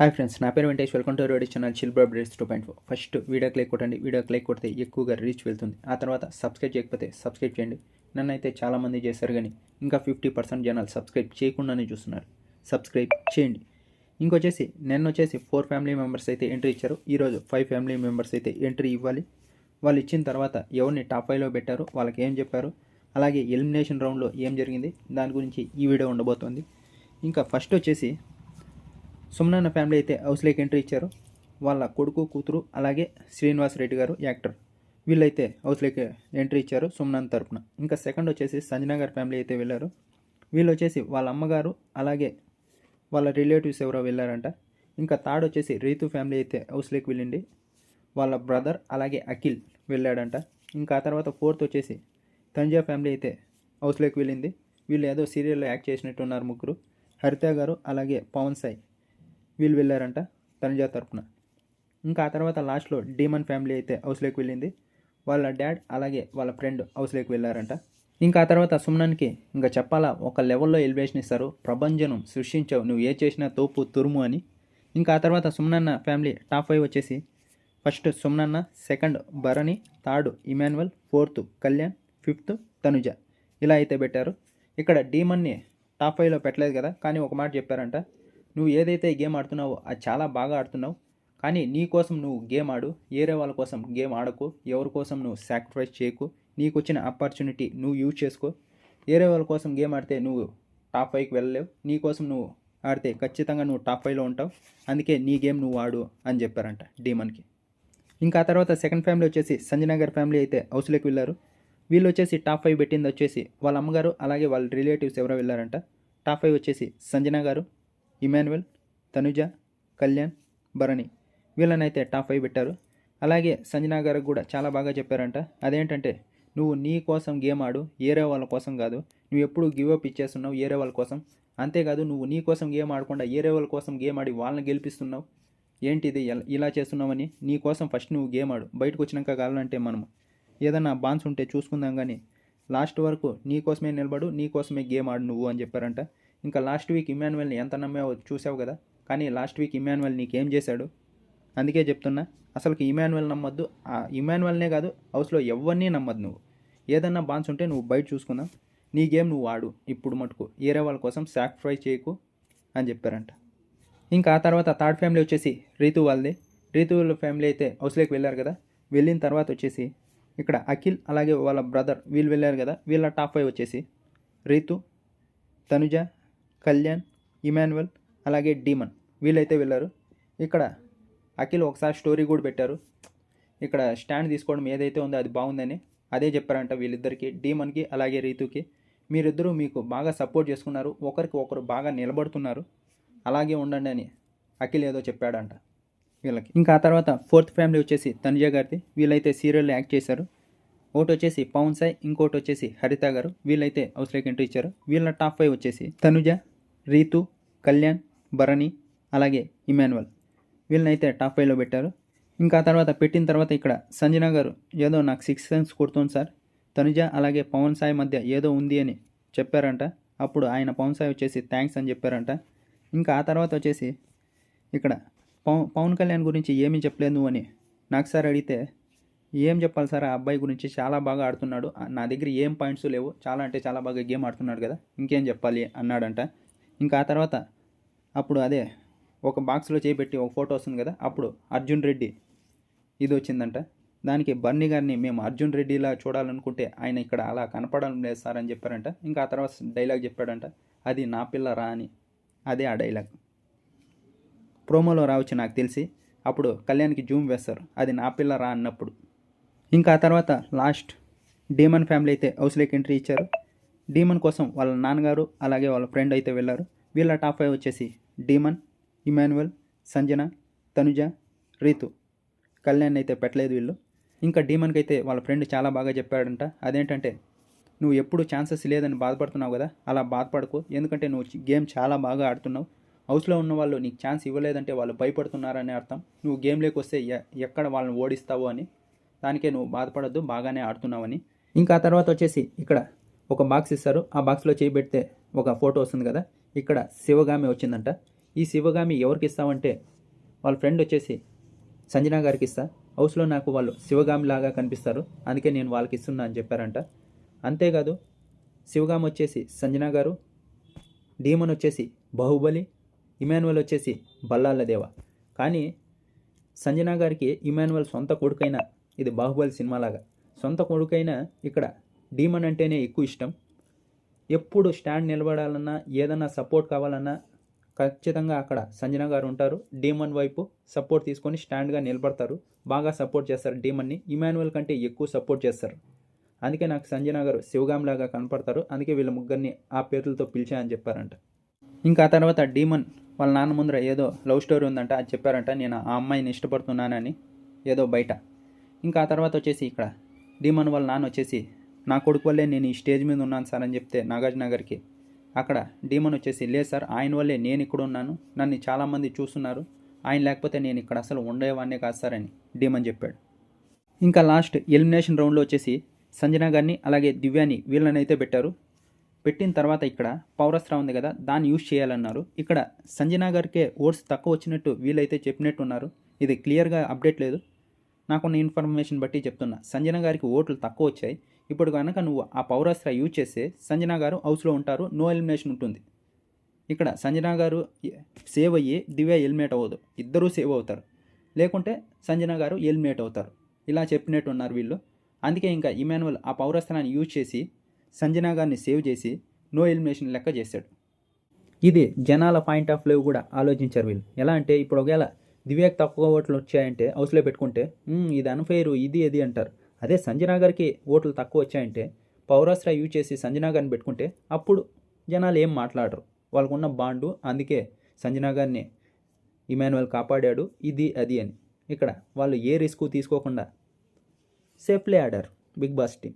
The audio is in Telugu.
హాయ్ ఫ్రెండ్స్ నా పేరు Ventesh welcome to ready channel chill brothers two point four first video click కొట్టండి. వీడియో క్లిక్ కొడితే ఎక్కువగా రీచ్ వెళ్తుంది. ఆ తర్వాత సబ్స్క్రైబ్ చేయకపోతే సబ్స్క్రైబ్ చేయండి. నన్ను అయితే చాలామంది చేశారు కానీ ఇంకా ఫిఫ్టీ పర్సెంట్ జనాలు సబ్స్క్రైబ్ చేయకుండానే చూస్తున్నారు. సబ్స్క్రైబ్ చేయండి. ఇంకొచ్చేసి నిన్న వచ్చేసి ఫోర్ ఫ్యామిలీ మెంబర్స్ అయితే ఎంట్రీ ఇచ్చారు. ఈరోజు ఫైవ్ ఫ్యామిలీ మెంబర్స్ అయితే ఎంట్రీ ఇవ్వాలి. వాళ్ళు ఇచ్చిన తర్వాత ఎవరిని టాప్ ఫైవ్లో పెట్టారు వాళ్ళకి ఏం చెప్పారు అలాగే ఎలిమినేషన్ రౌండ్లో ఏం జరిగింది దాని గురించి ఈ వీడియో ఉండబోతోంది. ఇంకా ఫస్ట్ వచ్చేసి సుమనన్న ఫ్యామిలీ అయితే హౌస్లోకి ఎంట్రీ ఇచ్చారు. వాళ్ళ కొడుకు కూతురు అలాగే శ్రీనివాస్ రెడ్డి గారు యాక్టర్ వీళ్ళైతే హౌస్లోకి ఎంట్రీ ఇచ్చారు సుమనన్న తరపున. ఇంకా సెకండ్ వచ్చేసి సంజన గారి ఫ్యామిలీ అయితే వెళ్ళారు. వీళ్ళు వచ్చేసి వాళ్ళ అమ్మగారు అలాగే వాళ్ళ రిలేటివ్స్ ఎవరో వెళ్ళారంట. ఇంకా థర్డ్ వచ్చేసి రీతు ఫ్యామిలీ అయితే హౌస్లోకి వెళ్ళింది. వాళ్ళ బ్రదర్ అలాగే అఖిల్ వెళ్ళాడంట. ఇంకా ఆ తర్వాత ఫోర్త్ వచ్చేసి తంజా ఫ్యామిలీ అయితే హౌస్లోకి వెళ్ళింది. వీళ్ళు ఏదో సీరియల్లో యాక్ట్ చేసినట్టు ఉన్నారు ముగ్గురు. హరిత గారు అలాగే పవన్ సాయి. వీళ్ళు వెళ్ళారంట తనుజ తరపున. ఇంకా ఆ తర్వాత లాస్ట్లో డీమన్ ఫ్యామిలీ అయితే హౌస్లోకి వెళ్ళింది. వాళ్ళ డాడ్ అలాగే వాళ్ళ ఫ్రెండ్ హౌస్లోకి వెళ్ళారంట. ఇంకా ఆ తర్వాత సుమ్నానికి ఇంకా చెప్పాలా ఒక లెవెల్లో ఎలివేషన్ ఇస్తారు. ప్రభంజనం సృష్టించావు నువ్వు ఏ చేసినా తోపు తురుము అని. ఇంకా ఆ తర్వాత సుమ్నన్న ఫ్యామిలీ టాప్ ఫైవ్ వచ్చేసి first సుమ్నన్న second Bharani third Emmanuel fourth Kalyan fifth Tanuja. ఇలా అయితే పెట్టారు. ఇక్కడ డీమన్ని టాప్ ఫైవ్లో పెట్టలేదు కదా కానీ ఒక మాట చెప్పారంట. నువ్వు ఏదైతే ఈ గేమ్ ఆడుతున్నావో అది చాలా బాగా ఆడుతున్నావు. కానీ నీ కోసం నువ్వు గేమ్ ఆడు. వేరే వాళ్ళ కోసం గేమ్ ఆడకు. ఎవరి కోసం నువ్వు సాక్రిఫైస్ చేయకు. నీకు వచ్చిన ఆపర్చునిటీ నువ్వు యూజ్ చేసుకో. వేరే వాళ్ళ కోసం గేమ్ ఆడితే నువ్వు టాప్ ఫైవ్కి వెళ్ళలేవు. నీ కోసం నువ్వు ఆడితే ఖచ్చితంగా నువ్వు టాప్ ఫైవ్లో ఉంటావు. అందుకే నీ గేమ్ నువ్వు ఆడు అని చెప్పారంట డీమన్కి ఇంకా తర్వాత సెకండ్ ఫ్యామిలీ వచ్చేసి సంజనా గారి ఫ్యామిలీ అయితే హౌస్లోకి వెళ్ళారు. వీళ్ళు వచ్చేసి టాప్ ఫైవ్ పెట్టింది వచ్చేసి వాళ్ళ అమ్మగారు అలాగే వాళ్ళ రిలేటివ్స్ ఎవరో వెళ్ళారంట. టాప్ ఫైవ్ వచ్చేసి సంజనా గారు ఇమాన్యువల్ తనుజ కళ్యాణ్ భరణి వీళ్ళనైతే టాప్ ఫైవ్ పెట్టారు. అలాగే సంజనా గారికి కూడా చాలా బాగా చెప్పారంట. అదేంటంటే నువ్వు నీ కోసం గేమ్ ఆడు ఏరే వాళ్ళ కోసం కాదు. నువ్వు ఎప్పుడు గివ్ అప్ ఇచ్చేస్తున్నావు ఏరే వాళ్ళ కోసం. అంతేకాదు నువ్వు నీ కోసం గేమ్ ఆడకుండా ఏరే వాళ్ళ కోసం గేమ్ ఆడి వాళ్ళని గెలిపిస్తున్నావు. ఏంటిది ఇలా చేస్తున్నావని నీ కోసం ఫస్ట్ నువ్వు గేమ్ ఆడు. బయటకు వచ్చినాక కావాలంటే మనం ఏదన్నా బాన్స్ ఉంటే చూసుకుందాం కానీ లాస్ట్ వరకు నీ కోసమే నిలబడు నీ కోసమే గేమ్ ఆడు నువ్వు అని చెప్పారంట. ఇంకా లాస్ట్ వీక్ ఇమాన్యువల్ని ఎంత నమ్మావో చూసావు కదా? కానీ లాస్ట్ వీక్ ఇమాన్యువల్ నీకేం చేశాడు? అందుకే చెప్తున్నా అసలుకి ఇమాన్యువల్ నమ్మొద్దు. ఆ ఇమాన్యువల్నే కాదు హౌస్లో ఎవరిని నమ్మద్దు నువ్వు. ఏదన్నా బాన్స్ ఉంటే నువ్వు బయట చూసుకుందాం. నీ గేమ్ నువ్వు ఆడు ఇప్పుడు మటుకు. ఏరే వాళ్ళ కోసం సాక్రిఫైస్ చేయకు అని చెప్పారంట. ఇంకా ఆ తర్వాత థర్డ్ ఫ్యామిలీ వచ్చేసి రీతు వాళ్ళది. రీతు వాళ్ళ ఫ్యామిలీ అయితే హౌస్లోకి వెళ్ళారు కదా. వెళ్ళిన తర్వాత వచ్చేసి ఇక్కడ అఖిల్ అలాగే వాళ్ళ బ్రదర్ వీళ్ళు వెళ్ళారు కదా. వీళ్ళ టాప్ ఫైవ్ వచ్చేసి రీతు తనుజ కళ్యాణ్ ఇమాన్యువల్ అలాగే డీమన్. వీళ్ళైతే వెళ్ళారు. ఇక్కడ అఖిల్ ఒకసారి స్టోరీ కూడా పెట్టారు. ఇక్కడ స్టాండ్ తీసుకోవడం ఏదైతే ఉందో అది బాగుందని అదే చెప్పారంట వీళ్ళిద్దరికి డీమన్కి అలాగే రీతుకి. మీరిద్దరూ మీకు బాగా సపోర్ట్ చేసుకున్నారు. ఒకరికి ఒకరు బాగా నిలబడుతున్నారు. అలాగే ఉండండి అని అఖిల్ ఏదో చెప్పాడంట వీళ్ళకి. ఇంకా ఆ తర్వాత ఫోర్త్ ఫ్యామిలీ వచ్చేసి తనుజ గారిది. వీళ్ళైతే సీరియల్లో యాక్ట్ చేశారు. ఒకటి వచ్చేసి పవన్ సాయ్ ఇంకోటి వచ్చేసి హరిత గారు. వీళ్ళైతే హౌస్లోకి ఎంట్రీ ఇచ్చారు. వీళ్ళ టాప్ ఫైవ్ వచ్చేసి తనుజ రీతు కళ్యాణ్ భరణి అలాగే ఇమాన్యువల్. వీళ్ళనైతే టాప్ ఫైవ్లో పెట్టారు. ఇంకా తర్వాత పెట్టిన తర్వాత ఇక్కడ సంజన గారు ఏదో నాకు సిక్స్ సెన్స్ కొడుతుంది సార్. తనుజ అలాగే పవన్ సాయి మధ్య ఏదో ఉంది అని చెప్పారంట. అప్పుడు ఆయన పవన్ సాయి వచ్చేసి థ్యాంక్స్ అని చెప్పారంట. ఇంకా ఆ తర్వాత వచ్చేసి ఇక్కడ పవన్ పవన్ కళ్యాణ్ గురించి ఏమీ చెప్పలేదు అని నాకు సార్ అడిగితే ఏం చెప్పాలి సార్? ఆ అబ్బాయి గురించి చాలా బాగా ఆడుతున్నాడు. నా దగ్గర ఏం పాయింట్స్ లేవు. చాలా అంటే చాలా బాగా గేమ్ ఆడుతున్నాడు కదా. ఇంకేం చెప్పాలి అన్నాడంట. ఇంకా ఆ తర్వాత అప్పుడు అదే ఒక బాక్స్లో చేపెట్టి ఒక ఫోటో వస్తుంది కదా అప్పుడు అర్జున్ రెడ్డి ఇది వచ్చిందంట. దానికి బర్నీ గారిని మేము అర్జున్ రెడ్డిలా చూడాలనుకుంటే ఆయన ఇక్కడ అలా కనపడడం లేదు సార్ అని చెప్పారంట. ఇంకా ఆ తర్వాత డైలాగ్ చెప్పాడంట అది నా పిల్ల రా అని. అదే ఆ డైలాగ్. ప్రోమోలో రావచ్చు నాకు తెలిసి. అప్పుడు కళ్యాణ్కి జూమ్ వేస్తారు అది నా పిల్ల రా అన్నప్పుడు. ఇంకా ఆ తర్వాత లాస్ట్ డేమన్ ఫ్యామిలీ అయితే హౌస్లోకి ఎంట్రీ ఇచ్చారు. డీమన్ కోసం వాళ్ళ నాన్నగారు అలాగే వాళ్ళ ఫ్రెండ్ అయితే వెళ్ళారు. వీళ్ళ టాప్ ఫైవ్ వచ్చేసి డీమన్ ఇమాన్యువల్ సంజన తనుజ రీతు. కళ్యాణ్ అయితే పెట్టలేదు వీళ్ళు. ఇంకా డీమన్కి అయితే వాళ్ళ ఫ్రెండ్ చాలా బాగా చెప్పాడంట. అదేంటంటే నువ్వు ఎప్పుడు ఛాన్సెస్ లేదని బాధపడుతున్నావు కదా అలా బాధపడకు. ఎందుకంటే నువ్వు గేమ్ చాలా బాగా ఆడుతున్నావు. హౌస్లో ఉన్న వాళ్ళు నీకు ఛాన్స్ ఇవ్వలేదంటే వాళ్ళు భయపడుతున్నారని అర్థం. నువ్వు గేమ్లోకి వస్తే ఎ- ఎక్కడ వాళ్ళని ఓడిస్తావు అని. దానికే నువ్వు బాధపడద్దు బాగానే ఆడుతున్నావని ఇంకా ఆ తర్వాత వచ్చేసి ఇక్కడ ఒక బాక్స్ ఇస్తారు. ఆ బాక్స్లో చేయి పెడితే ఒక ఫోటో వస్తుంది కదా? ఇక్కడ శివగామి వచ్చిందంట. ఈ శివగామి ఎవరికి ఇస్తామంటే వాళ్ళ ఫ్రెండ్ వచ్చేసి సంజన గారికి ఇస్తా. హౌస్లో నాకు వాళ్ళు శివగామి లాగా కనిపిస్తారు. అందుకే నేను వాళ్ళకి ఇస్తున్నా అని చెప్పారంట. అంతేకాదు శివగామి వచ్చేసి సంజన గారు డీమన్ వచ్చేసి బాహుబలి ఇమానువల్ వచ్చేసి బల్లాల దేవ. కానీ సంజన గారికి ఇమానువల్ సొంత కొడుకైన ఇది బాహుబలి సినిమాలాగా సొంత కొడుకైన ఇక్కడ డీమన్ అంటేనే ఎక్కువ ఇష్టం. ఎప్పుడు స్టాండ్ నిలబడాలన్నా ఏదన్నా సపోర్ట్ కావాలన్నా ఖచ్చితంగా అక్కడ సంజన గారు ఉంటారు. డీమన్ వైపు సపోర్ట్ తీసుకొని స్టాండ్గా నిలబడతారు. బాగా సపోర్ట్ చేస్తారు డీమన్ని. ఇమానువల్ కంటే ఎక్కువ సపోర్ట్ చేస్తారు. అందుకే నాకు సంజన గారు శివగాం లాగా కనపడతారు. అందుకే వీళ్ళ ముగ్గురిని ఆ పేర్లతో పిలిచా అని చెప్పారంట. ఇంకా ఆ తర్వాత డీమన్ వాళ్ళ నాన్న ముందర ఏదో లవ్ స్టోరీ ఉందంట అది చెప్పారంట. నేను ఆ అమ్మాయిని ఇష్టపడుతున్నానని ఏదో బయట. ఇంకా ఆ తర్వాత వచ్చేసి ఇక్కడ డీమన్ వాళ్ళ నాన్న వచ్చేసి నా కొడుకు వల్లే నేను ఈ స్టేజ్ మీద ఉన్నాను సార్ అని చెప్తే నాగార్జున అక్కడ డీమన్ వచ్చేసి లేదు సార్ ఆయన వల్లే నేను ఇక్కడ ఉన్నాను. నన్ను చాలామంది చూస్తున్నారు. ఆయన లేకపోతే నేను ఇక్కడ అసలు ఉండేవాడినే కాదు సార్ అని డీమన్ చెప్పాడు. ఇంకా లాస్ట్ ఎలిమినేషన్ రౌండ్లో వచ్చేసి సంజన గారిని అలాగే దివ్యాని వీళ్ళని అయితే పెట్టారు. పెట్టిన తర్వాత ఇక్కడ పౌరస్త్రా ఉంది కదా దాన్ని యూజ్ చేయాలన్నారు. ఇక్కడ సంజన గారికే ఓట్స్ తక్కువ వచ్చినట్టు వీళ్ళైతే చెప్పినట్టు ఉన్నారు ఇది క్లియర్గా అప్డేట్ లేదు. నాకున్న ఇన్ఫర్మేషన్ బట్టి చెప్తున్నా సంజన గారికి ఓట్లు తక్కువ వచ్చాయి. ఇప్పుడు కనుక నువ్వు ఆ పౌరాస్త్ర యూజ్ చేస్తే సంజన గారు హౌస్లో ఉంటారు నో ఎలిమినేషన్ ఉంటుంది. ఇక్కడ సంజన గారు సేవ్ అయ్యి దివ్య ఎలిమినేట్ అవ్వదు. ఇద్దరూ సేవ్ అవుతారు. లేకుంటే సంజన గారు ఎలిమినేట్ అవుతారు. ఇలా చెప్పినట్టు ఉన్నారు వీళ్ళు. అందుకే ఇంకా ఇమానువల్ ఆ పౌరాస్త్రాన్ని యూజ్ చేసి సంజన గారిని సేవ్ చేసి నో ఎలిమినేషన్ లెక్క చేశాడు ఇది జనాల పాయింట్ ఆఫ్ వ్యూ కూడా ఆలోచించారు వీళ్ళు. ఎలా అంటే ఇప్పుడు ఒకవేళ దివ్యకు తక్కువ ఓట్లు వచ్చాయంటే హౌస్లో పెట్టుకుంటే ఇది అన్ఫెయిర్ ఇది ఇది అంటారు. అదే సంజనా గారికి ఓట్లు తక్కువ వచ్చాయంటే పౌరాశ్ర యూజ్ చేసి సంజనా గారిని పెట్టుకుంటే అప్పుడు జనాలు ఏం మాట్లాడరు. వాళ్ళకున్న బాండు అందుకే సంజనా గారిని ఇమానువల్ కాపాడాడు ఇది అది అని. ఇక్కడ వాళ్ళు ఏ రిస్క్ తీసుకోకుండా సేఫ్లీ ఆడారు బిగ్ బాస్ టీం.